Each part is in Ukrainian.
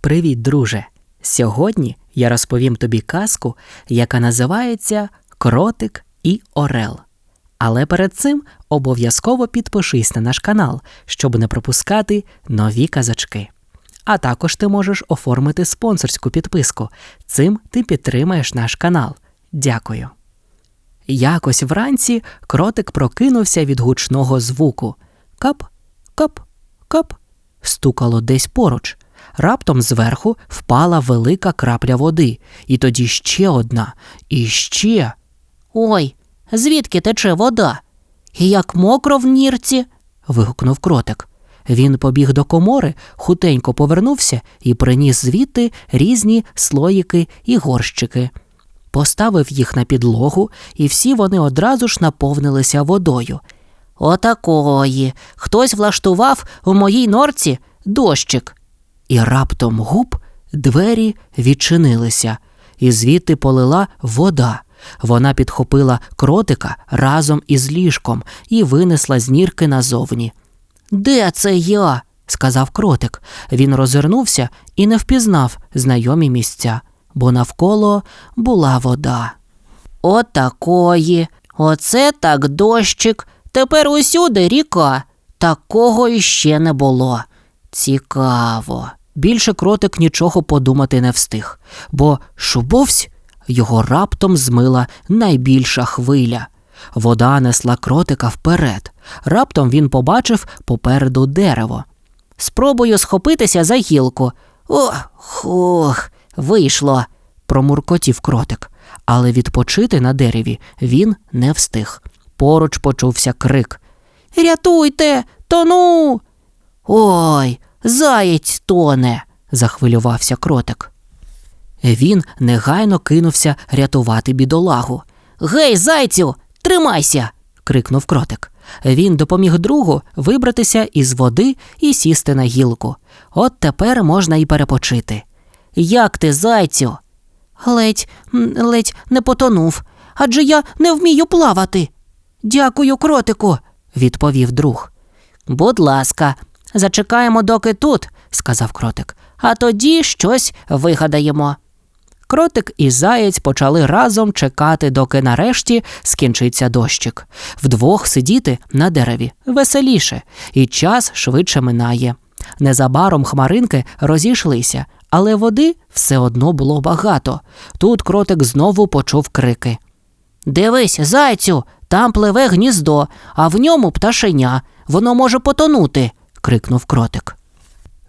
Привіт, друже! Сьогодні я розповім тобі казку, яка називається Кротик і Орел. Але перед цим обов'язково підпишись на наш канал, щоб не пропускати нові казочки. А також ти можеш оформити спонсорську підписку. Цим ти підтримаєш наш канал. Дякую. Якось вранці кротик прокинувся від гучного звуку. Кап, кап, кап. Стукало десь поруч. Раптом зверху впала велика крапля води, і тоді ще одна, і ще. Ой, звідки тече вода? І як мокро в нірці. вигукнув кротик. Він побіг до комори, хутенько повернувся і приніс звідти різні слоїки і горщики. Поставив їх на підлогу, і всі вони одразу ж наповнилися водою. Отакої. Хтось влаштував у моїй норці дощик. І раптом губ двері відчинилися, і звідти полила вода. Вона підхопила кротика разом із ліжком і винесла з нірки назовні. Де це я? сказав кротик. Він розвернувся і не впізнав знайомі місця, бо навколо була вода. Отакої. Оце так дощик. Тепер усюди ріка. Такого іще не було. Цікаво. Більше кротик нічого подумати не встиг, бо шубовсь його раптом змила найбільша хвиля. Вода несла кротика вперед. Раптом він побачив попереду дерево. Спробую схопитися за гілку. Ох, ох, вийшло. Промуркотів кротик, але відпочити на дереві він не встиг. Поруч почувся крик. Рятуйте, тону. Ой, заєць тоне, захвилювався кротик. Він негайно кинувся рятувати бідолагу. Гей, зайцю, тримайся. крикнув кротик. Він допоміг другу вибратися із води і сісти на гілку. От тепер можна і перепочити. Як ти, зайцю? Ледь, ледь не потонув, адже я не вмію плавати. Дякую, кротику, відповів друг. Будь ласка, зачекаємо, доки тут, сказав кротик, а тоді щось вигадаємо. Кротик і заєць почали разом чекати, доки нарешті скінчиться дощик. Вдвох сидіти на дереві веселіше, і час швидше минає. Незабаром хмаринки розійшлися, але води все одно було багато. Тут кротик знову почув крики. Дивись, зайцю, там пливе гніздо, а в ньому пташеня. Воно може потонути. Крикнув кротик.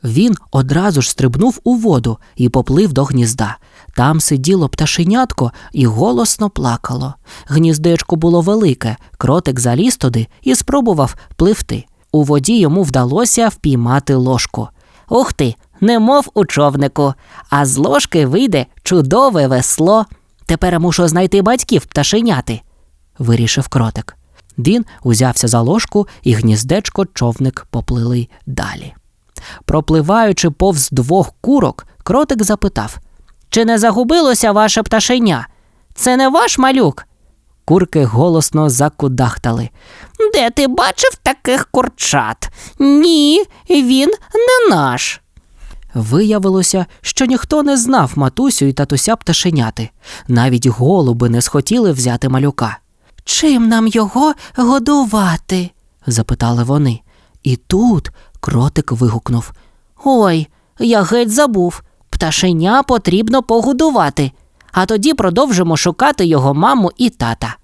Він одразу ж стрибнув у воду і поплив до гнізда. Там сиділо пташенятко і голосно плакало. Гніздечко було велике, кротик заліз туди і спробував пливти. У воді йому вдалося впіймати ложку. Ух ти, немов у човнику, а з ложки вийде чудове весло. Тепер мушу знайти батьків пташеняти, вирішив кротик. Він узявся за ложку, і гніздечко човник поплили далі. Пропливаючи повз двох курок, кротик запитав Чи не загубилося ваше пташеня? Це не ваш малюк? Курки голосно закудахтали. Де ти бачив таких курчат? Ні, він не наш. Виявилося, що ніхто не знав матусю і татуся пташеняти. Навіть голуби не схотіли взяти малюка. Чим нам його годувати? запитали вони. І тут кротик вигукнув Ой, я геть забув. Пташеня потрібно погодувати, а тоді продовжимо шукати його маму і тата.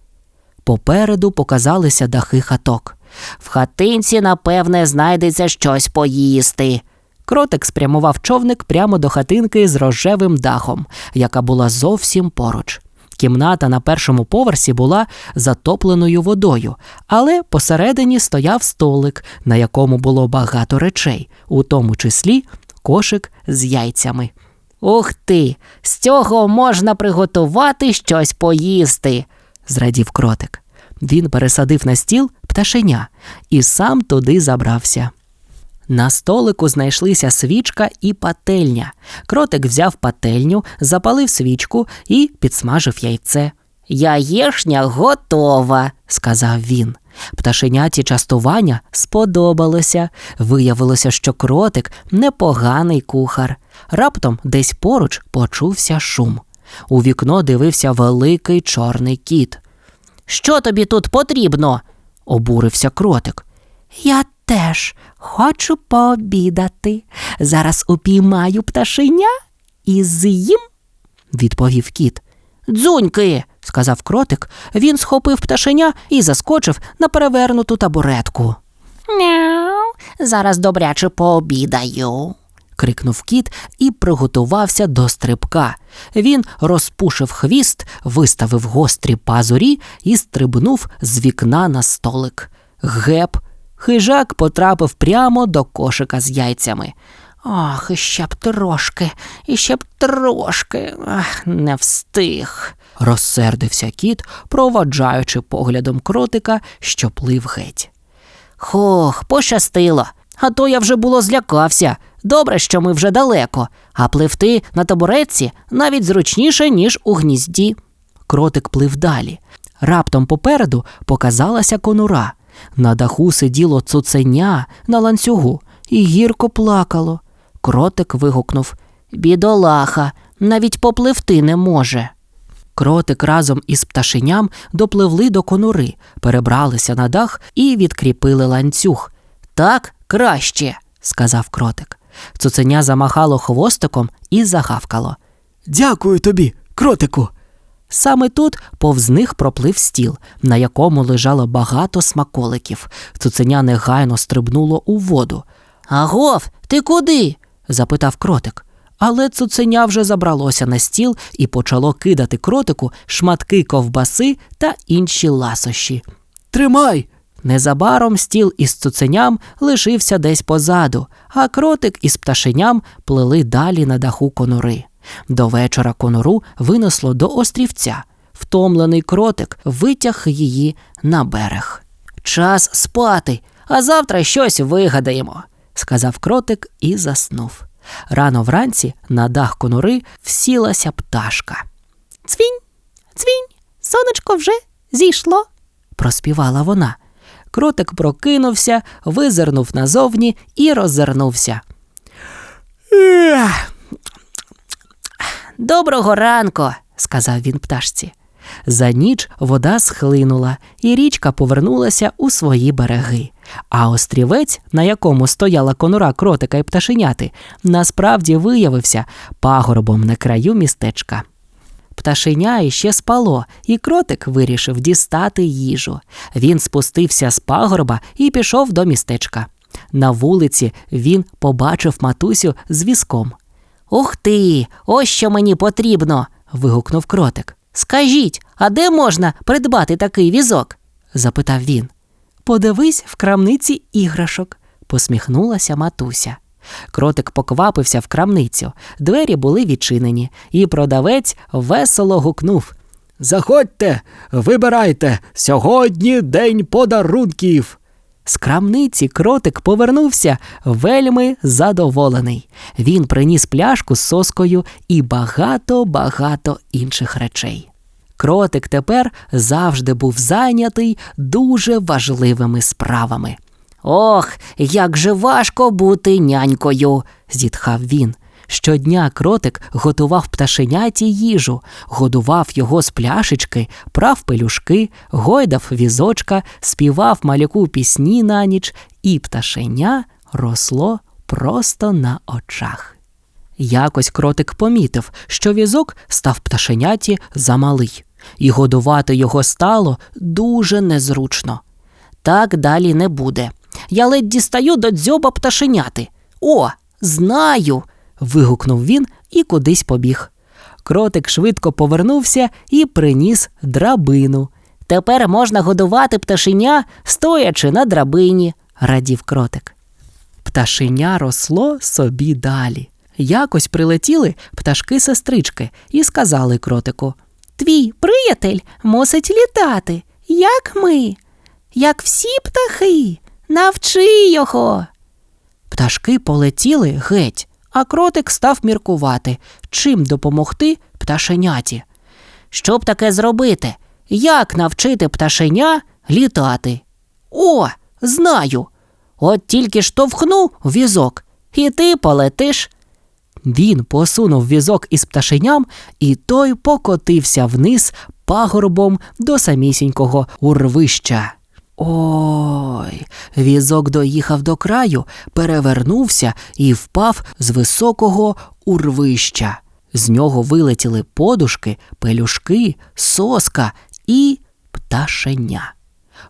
Попереду показалися дахи хаток. В хатинці, напевне, знайдеться щось поїсти. Кротик спрямував човник прямо до хатинки з рожевим дахом, яка була зовсім поруч. Кімната на першому поверсі була затопленою водою, але посередині стояв столик, на якому було багато речей, у тому числі кошик з яйцями. Ух ти! З цього можна приготувати щось поїсти, зрадів кротик. Він пересадив на стіл пташеня і сам туди забрався. На столику знайшлися свічка і пательня. Кротик взяв пательню, запалив свічку і підсмажив яйце. Яєшня готова, сказав він. Пташеняті частування сподобалося. Виявилося, що кротик непоганий кухар. Раптом десь поруч почувся шум. У вікно дивився великий чорний кіт. Що тобі тут потрібно? Обурився кротик. Я теж хочу пообідати. Зараз упіймаю пташеня і з'їм. відповів кіт. Дзуньки, Сказав кротик, він схопив пташеня і заскочив на перевернуту табуретку. Мяу. Зараз добряче пообідаю. крикнув кіт і приготувався до стрибка. Він розпушив хвіст, виставив гострі пазурі і стрибнув з вікна на столик. Геп. Хижак потрапив прямо до кошика з яйцями. Ох, іще б трошки, іще б трошки. Ах, не встиг. Розсердився кіт, проводжаючи поглядом кротика, що плив геть. Хох, пощастило. А то я вже було злякався. Добре, що ми вже далеко, а пливти на табуретці навіть зручніше, ніж у гнізді. Кротик плив далі. Раптом попереду показалася конура. На даху сиділо цуценя на ланцюгу і гірко плакало. Кротик вигукнув Бідолаха, навіть попливти не може. Кротик разом із пташеням допливли до конури, перебралися на дах і відкріпили ланцюг. Так краще. сказав кротик. Цуценя замахало хвостиком і загавкало. Дякую тобі, кротику. Саме тут повз них проплив стіл, на якому лежало багато смаколиків. Цуценя негайно стрибнуло у воду. Агов, ти куди? запитав кротик. Але цуценя вже забралося на стіл і почало кидати кротику шматки ковбаси та інші ласощі. Тримай. Незабаром стіл із цуценям лишився десь позаду, а кротик із пташеням плили далі на даху конури. До вечора конуру винесло до острівця. Втомлений кротик витяг її на берег. Час спати, а завтра щось вигадаємо. сказав кротик і заснув. Рано вранці на дах конури всілася пташка. Цвінь, цвінь, сонечко вже зійшло. проспівала вона. Кротик прокинувся, визирнув назовні і роззирнувся. Доброго ранку. сказав він пташці. За ніч вода схлинула, і річка повернулася у свої береги. А острівець, на якому стояла конура кротика і пташеняти, насправді виявився пагорбом на краю містечка. Пташеня іще спало, і кротик вирішив дістати їжу. Він спустився з пагорба і пішов до містечка. На вулиці він побачив матусю з візком. Ух ти, ось що мені потрібно. Вигукнув кротик. Скажіть, а де можна придбати такий візок? запитав він. Подивись в крамниці іграшок, посміхнулася матуся. Кротик поквапився в крамницю. Двері були відчинені, і продавець весело гукнув. Заходьте, вибирайте, сьогодні день подарунків. З крамниці кротик повернувся вельми задоволений. Він приніс пляшку з соскою і багато-багато інших речей. Кротик тепер завжди був зайнятий дуже важливими справами. Ох, як же важко бути нянькою. зітхав він. Щодня кротик готував пташеняті їжу, годував його з пляшечки, прав пелюшки, гойдав візочка, співав малюку пісні на ніч, і пташеня росло просто на очах. Якось кротик помітив, що візок став пташеняті замалий, і годувати його стало дуже незручно. Так далі не буде. Я ледь дістаю до дзьоба пташеняти. О, знаю. Вигукнув він і кудись побіг. Кротик швидко повернувся і приніс драбину. Тепер можна годувати пташеня, стоячи на драбині, радів кротик. Пташеня росло собі далі. Якось прилетіли пташки-сестрички і сказали кротику Твій приятель мусить літати, як ми, як всі птахи. Навчи його. Пташки полетіли геть, а кротик став міркувати, чим допомогти пташеняті. Щоб таке зробити? Як навчити пташеня літати? О, знаю. От тільки штовхну візок, і ти полетиш. Він посунув візок із пташеням, і той покотився вниз пагорбом до самісінького урвища. Ой, візок доїхав до краю, перевернувся і впав з високого урвища. З нього вилетіли подушки, пелюшки, соска і пташеня.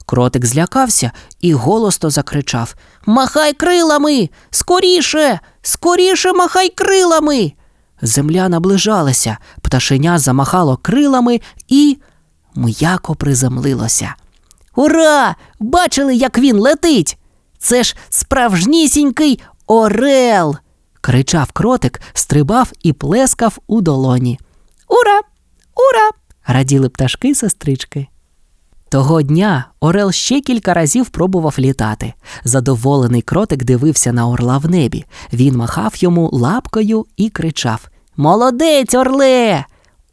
Кротик злякався і голосно закричав Махай крилами! Скоріше! Скоріше махай крилами! Земля наближалася, пташеня замахало крилами і м'яко приземлилося. Ура! Бачили, як він летить? Це ж справжнісінький орел. кричав кротик, стрибав і плескав у долоні. Ура! Ура! раділи пташки сестрички. Того дня Орел ще кілька разів пробував літати. Задоволений кротик дивився на орла в небі. Він махав йому лапкою і кричав Молодець, орле!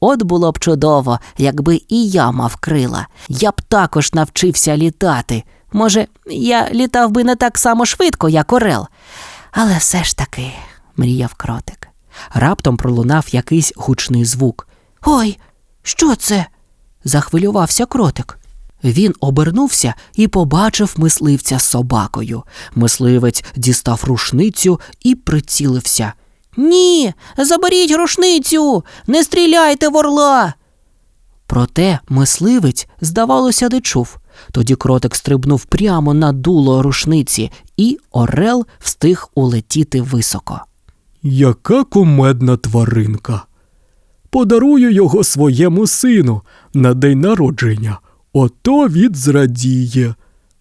От було б чудово, якби і я мав крила. Я б також навчився літати. Може, я літав би не так само швидко, як орел. Але все ж таки, мріяв кротик. Раптом пролунав якийсь гучний звук. Ой, що це? захвилювався кротик. Він обернувся і побачив мисливця з собакою. Мисливець дістав рушницю і прицілився. Ні, заберіть рушницю, не стріляйте в орла. Проте мисливець, здавалося, не чув. Тоді кротик стрибнув прямо на дуло рушниці, і орел встиг улетіти високо. Яка кумедна тваринка. Подарую його своєму сину на день народження. Ото від зрадіє.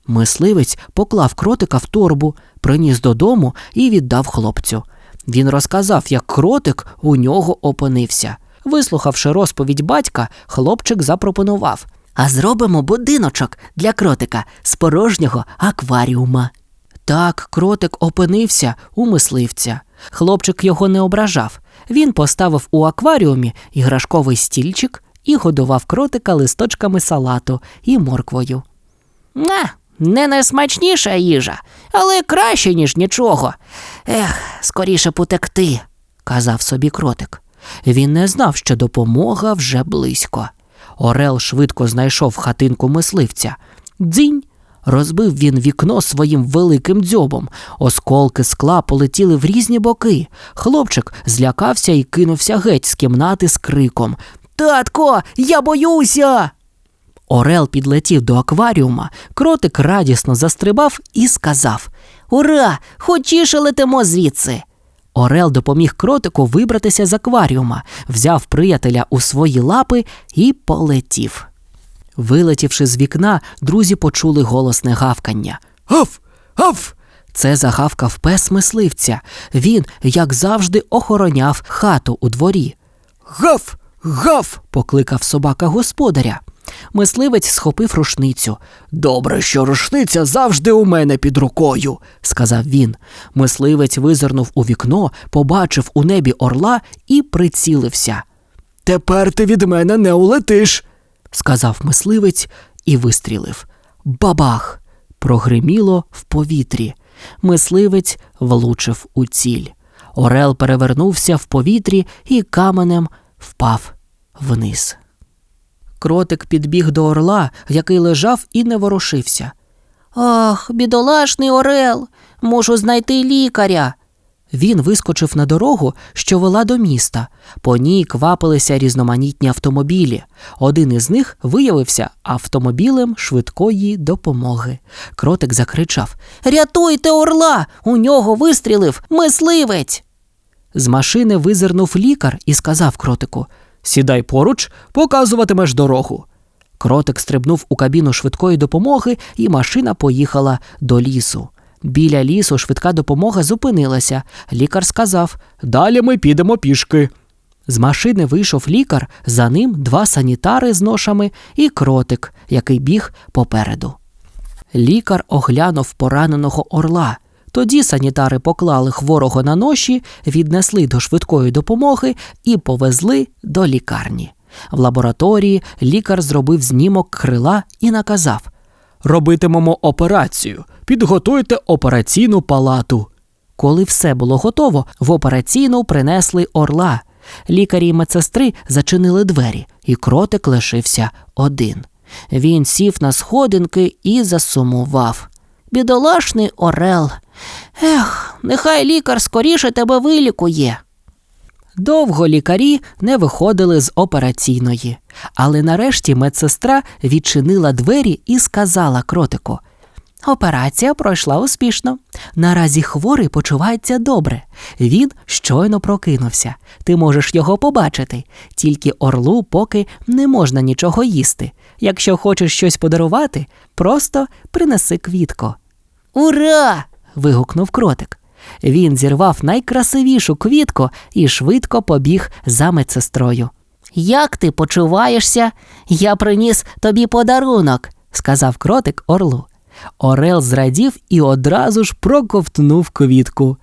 Мисливець поклав кротика в торбу, приніс додому і віддав хлопцю. Він розказав, як кротик у нього опинився. Вислухавши розповідь батька, хлопчик запропонував А зробимо будиночок для кротика з порожнього акваріума. Так, кротик опинився у мисливця. Хлопчик його не ображав. Він поставив у акваріумі іграшковий стільчик і годував кротика листочками салату і морквою. На, не найсмачніша їжа, але краще, ніж нічого. Ех, скоріше потекти, казав собі кротик. Він не знав, що допомога вже близько. Орел швидко знайшов хатинку мисливця. Дзінь. Розбив він вікно своїм великим дзьобом. Осколки скла полетіли в різні боки. Хлопчик злякався і кинувся геть з кімнати з криком Татко, я боюся. Орел підлетів до акваріума, кротик радісно застрибав і сказав Ура! Хочіше летимо звідси. Орел допоміг кротику вибратися з акваріума, взяв приятеля у свої лапи і полетів. Вилетівши з вікна, друзі почули голосне гавкання. Гав! Гав! Це загавкав пес мисливця. Він, як завжди, охороняв хату у дворі. Гав! Гав! Покликав собака господаря. Мисливець схопив рушницю. Добре, що рушниця завжди у мене під рукою. сказав він. Мисливець визирнув у вікно, побачив у небі орла і прицілився. Тепер ти від мене не улетиш. сказав мисливець і вистрілив. Бабах! Прогриміло в повітрі. Мисливець влучив у ціль. Орел перевернувся в повітрі і каменем впав вниз. Кротик підбіг до орла, який лежав і не ворушився. Ах, бідолашний орел, можу знайти лікаря. Він вискочив на дорогу, що вела до міста. По ній квапилися різноманітні автомобілі. Один із них виявився автомобілем швидкої допомоги. Кротик закричав Рятуйте орла! У нього вистрілив мисливець. З машини визирнув лікар і сказав кротику Сідай поруч, показуватимеш дорогу. Кротик стрибнув у кабіну швидкої допомоги, і машина поїхала до лісу. Біля лісу швидка допомога зупинилася. Лікар сказав: Далі ми підемо пішки. з машини вийшов лікар, за ним два санітари з ношами і кротик, який біг попереду. Лікар оглянув пораненого орла. Тоді санітари поклали хворого на ноші, віднесли до швидкої допомоги і повезли до лікарні. В лабораторії лікар зробив знімок крила і наказав: Робитимемо операцію. Підготуйте операційну палату. Коли все було готово, в операційну принесли орла. Лікарі й медсестри зачинили двері, і кротик лишився один. Він сів на сходинки і засумував. Бідолашний Орел. Ех, нехай лікар скоріше тебе вилікує. Довго лікарі не виходили з операційної, але нарешті медсестра відчинила двері і сказала кротику: Операція пройшла успішно. Наразі хворий почувається добре. Він щойно прокинувся. Ти можеш його побачити. Тільки орлу поки не можна нічого їсти. Якщо хочеш щось подарувати, просто принеси квітку. Ура! Вигукнув кротик. Він зірвав найкрасивішу квітку і швидко побіг за медсестрою. Як ти почуваєшся? Я приніс тобі подарунок. сказав кротик орлу. Орел зрадів і одразу ж проковтнув квітку.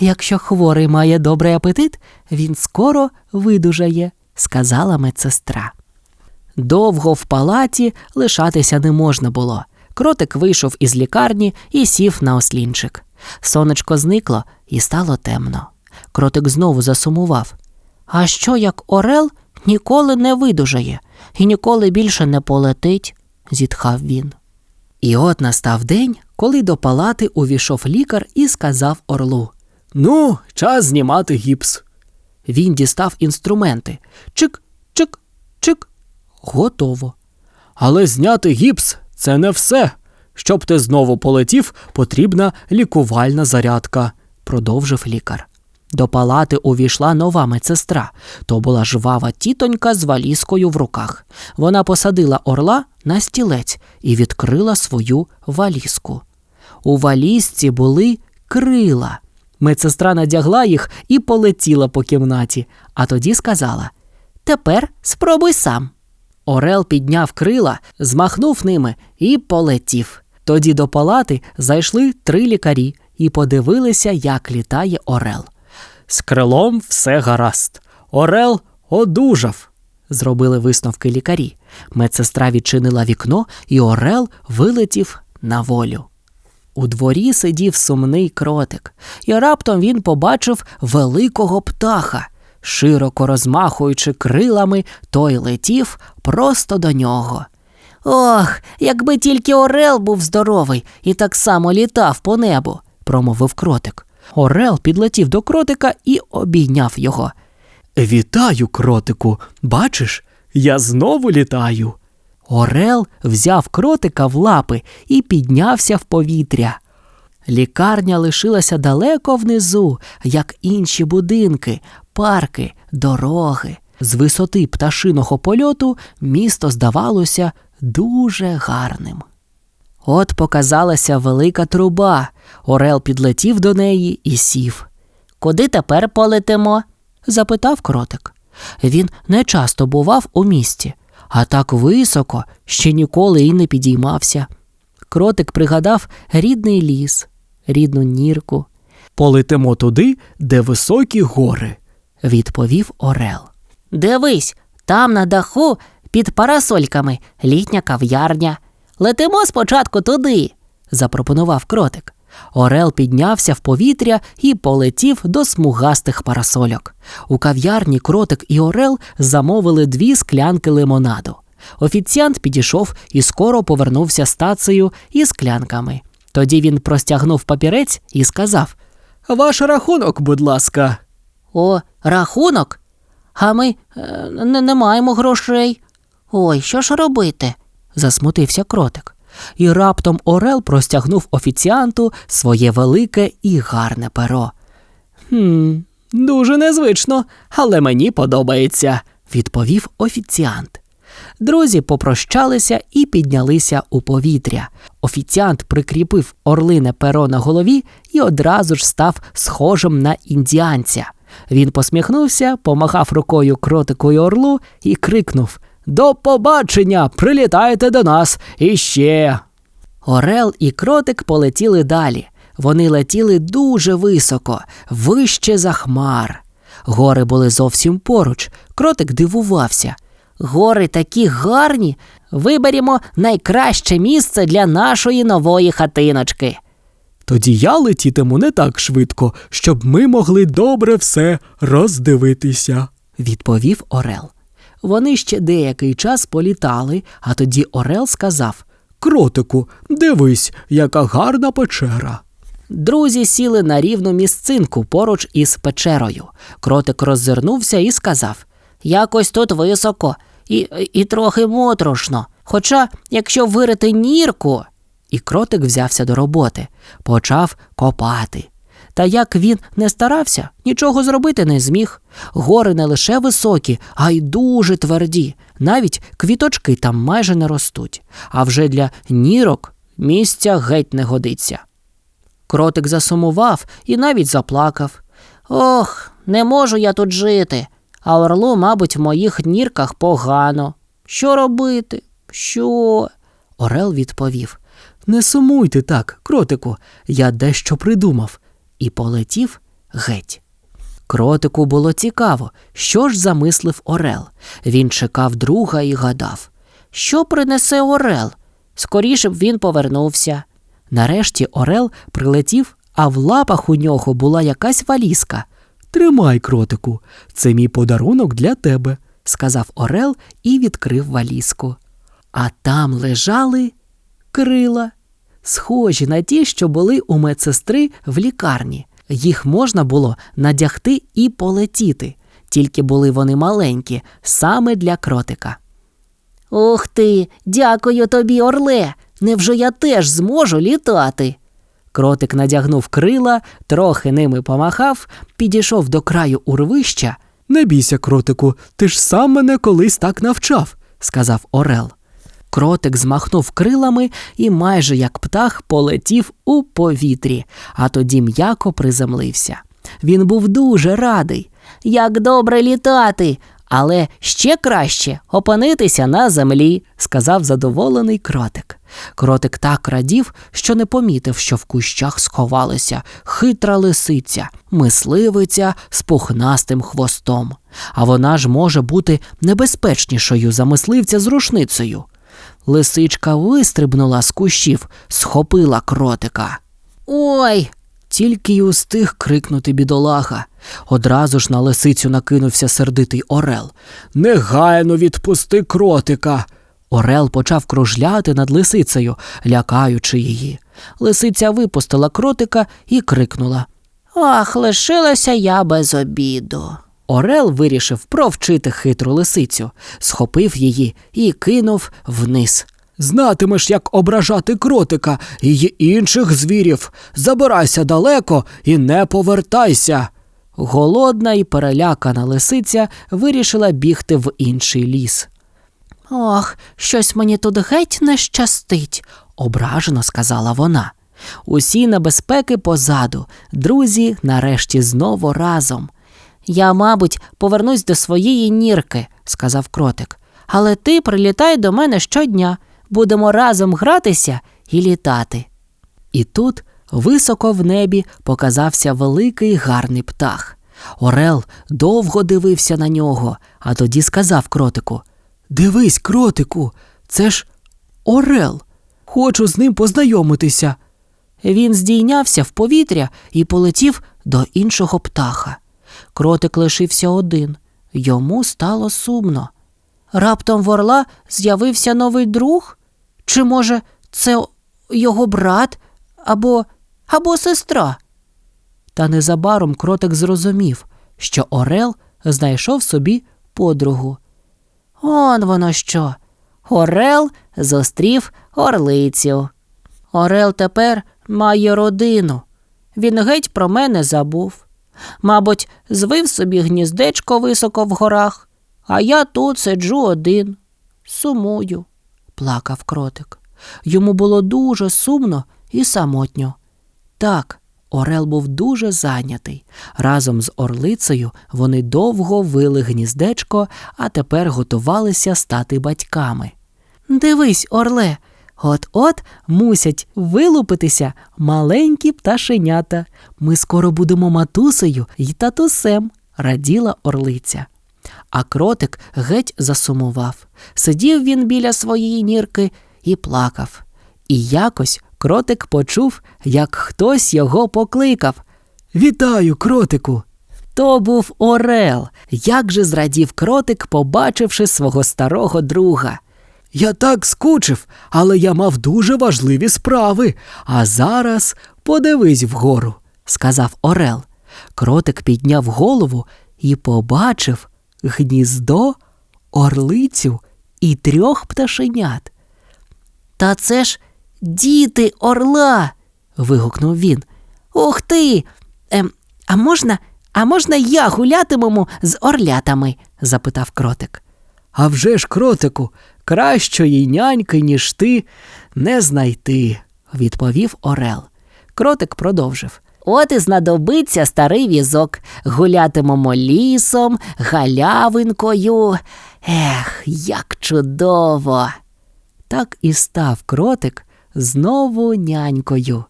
Якщо хворий має добрий апетит, він скоро видужає, сказала медсестра. Довго в палаті лишатися не можна було. Кротик вийшов із лікарні і сів на ослінчик. Сонечко зникло і стало темно. Кротик знову засумував. А що як Орел ніколи не видужає і ніколи більше не полетить? зітхав він. І от настав день, коли до палати увійшов лікар і сказав орлу. Ну, час знімати гіпс. Він дістав інструменти. Чик, чик, чик. Готово. Але зняти гіпс це не все. Щоб ти знову полетів, потрібна лікувальна зарядка, продовжив лікар. До палати увійшла нова медсестра. То була жвава тітонька з валізкою в руках. Вона посадила орла на стілець і відкрила свою валізку. У валізці були крила. Медсестра надягла їх і полетіла по кімнаті, а тоді сказала: Тепер спробуй сам. Орел підняв крила, змахнув ними і полетів. Тоді до палати зайшли три лікарі і подивилися, як літає Орел. З крилом все гаразд. Орел одужав, зробили висновки лікарі. Медсестра відчинила вікно, і Орел вилетів на волю. У дворі сидів сумний кротик, і раптом він побачив великого птаха. Широко розмахуючи крилами, той летів просто до нього. Ох, якби тільки Орел був здоровий і так само літав по небу, промовив кротик. Орел підлетів до кротика і обійняв його. Вітаю, кротику. Бачиш, я знову літаю. Орел взяв кротика в лапи і піднявся в повітря. Лікарня лишилася далеко внизу, як інші будинки, парки, дороги. З висоти пташиного польоту місто здавалося дуже гарним. От показалася велика труба. Орел підлетів до неї і сів. Куди тепер полетимо? запитав кротик. Він не часто бував у місті, а так високо ще ніколи і не підіймався. Кротик пригадав рідний ліс, рідну нірку. Полетимо туди, де високі гори, відповів Орел. Дивись, там на даху під парасольками літня кав'ярня. Летимо спочатку туди. запропонував кротик. Орел піднявся в повітря і полетів до смугастих парасольок. У кав'ярні кротик і Орел замовили дві склянки лимонаду. Офіціант підійшов і скоро повернувся з тацею і склянками. Тоді він простягнув папірець і сказав: Ваш рахунок, будь ласка. О, рахунок? А ми е, не, не маємо грошей. Ой, що ж робити? засмутився кротик. І раптом Орел простягнув офіціанту своє велике і гарне перо. «Хм, Дуже незвично, але мені подобається, відповів офіціант. Друзі попрощалися і піднялися у повітря. Офіціант прикріпив орлине перо на голові і одразу ж став схожим на індіанця. Він посміхнувся, помахав рукою кротику й орлу і крикнув До побачення! Прилітайте до нас іще. Орел і кротик полетіли далі. Вони летіли дуже високо, вище за хмар. Гори були зовсім поруч. Кротик дивувався. Гори такі гарні. Виберімо найкраще місце для нашої нової хатиночки. Тоді я летітиму не так швидко, щоб ми могли добре все роздивитися. відповів Орел. Вони ще деякий час політали, а тоді Орел сказав: Кротику, дивись, яка гарна печера. Друзі сіли на рівну місцинку поруч із печерою. Кротик роззирнувся і сказав: Якось тут високо і, і трохи моторошно. Хоча, якщо вирити нірку, І кротик взявся до роботи, почав копати. Та як він не старався, нічого зробити не зміг. Гори не лише високі, а й дуже тверді. Навіть квіточки там майже не ростуть. А вже для нірок місця геть не годиться. Кротик засумував і навіть заплакав. ох, не можу я тут жити. А орлу, мабуть, в моїх нірках погано. Що робити? Що? Орел відповів: Не сумуйте так, кротику, я дещо придумав, і полетів геть. Кротику було цікаво, що ж замислив Орел. Він чекав друга і гадав. Що принесе Орел? Скоріше б він повернувся. Нарешті Орел прилетів, а в лапах у нього була якась валізка. Тримай, кротику, це мій подарунок для тебе, сказав Орел і відкрив валізку. А там лежали крила, схожі на ті, що були у медсестри в лікарні. Їх можна було надягти і полетіти, тільки були вони маленькі, саме для кротика. Ух ти, дякую тобі, Орле. Невже я теж зможу літати? Кротик надягнув крила, трохи ними помахав, підійшов до краю урвища. Не бійся, кротику, ти ж сам мене колись так навчав, сказав Орел. Кротик змахнув крилами і майже як птах полетів у повітрі, а тоді м'яко приземлився. Він був дуже радий. Як добре літати, але ще краще опинитися на землі. сказав задоволений кротик. Кротик так радів, що не помітив, що в кущах сховалася хитра лисиця, мисливиця з пухнастим хвостом. А вона ж може бути небезпечнішою за мисливця з рушницею. Лисичка вистрибнула з кущів, схопила кротика. Ой, Тільки й устиг крикнути бідолага. Одразу ж на лисицю накинувся сердитий Орел. Негайно відпусти кротика. Орел почав кружляти над лисицею, лякаючи її. Лисиця випустила кротика і крикнула. ах, лишилася я без обіду. Орел вирішив провчити хитру лисицю, схопив її і кинув вниз. Знатимеш, як ображати кротика і інших звірів. Забирайся далеко і не повертайся. Голодна і перелякана лисиця вирішила бігти в інший ліс. Ох, щось мені тут геть не щастить. ображено сказала вона. Усі небезпеки позаду, друзі нарешті знову разом. Я, мабуть, повернусь до своєї нірки, сказав кротик. але ти прилітай до мене щодня. Будемо разом гратися і літати. І тут високо в небі показався великий гарний птах. Орел довго дивився на нього, а тоді сказав кротику: Дивись, кротику, це ж Орел. Хочу з ним познайомитися. Він здійнявся в повітря і полетів до іншого птаха. Кротик лишився один. Йому стало сумно. Раптом в орла з'явився новий друг? Чи, може, це його брат або, або сестра? Та незабаром кротик зрозумів, що Орел знайшов собі подругу. Он воно що. Орел зустрів орлицю. Орел тепер має родину. Він геть про мене забув. Мабуть, звив собі гніздечко високо в горах, а я тут сиджу один. Сумую. плакав кротик. Йому було дуже сумно і самотньо. Так, Орел був дуже зайнятий. Разом з орлицею вони довго вили гніздечко, а тепер готувалися стати батьками. Дивись, Орле, от-от мусять вилупитися маленькі пташенята. Ми скоро будемо матусею й татусем, раділа орлиця. А кротик геть засумував. Сидів він біля своєї нірки і плакав. І якось кротик почув, як хтось його покликав. Вітаю, кротику. То був Орел. Як же зрадів кротик, побачивши свого старого друга. Я так скучив, але я мав дуже важливі справи. А зараз подивись вгору. сказав Орел. Кротик підняв голову і побачив гніздо, орлицю і трьох пташенят. Та це ж діти орла. вигукнув він. Ух ти! Ем, а можна, а можна я гулятимемо з орлятами? запитав кротик. А вже ж, кротику, кращої няньки, ніж ти, не знайти. відповів Орел. Кротик продовжив. От і знадобиться старий візок. Гулятимемо лісом, галявинкою. Ех, як чудово! Так і став кротик знову нянькою.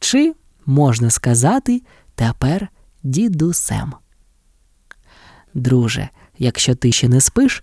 Чи, можна сказати, тепер дідусем. Друже, якщо ти ще не спиш,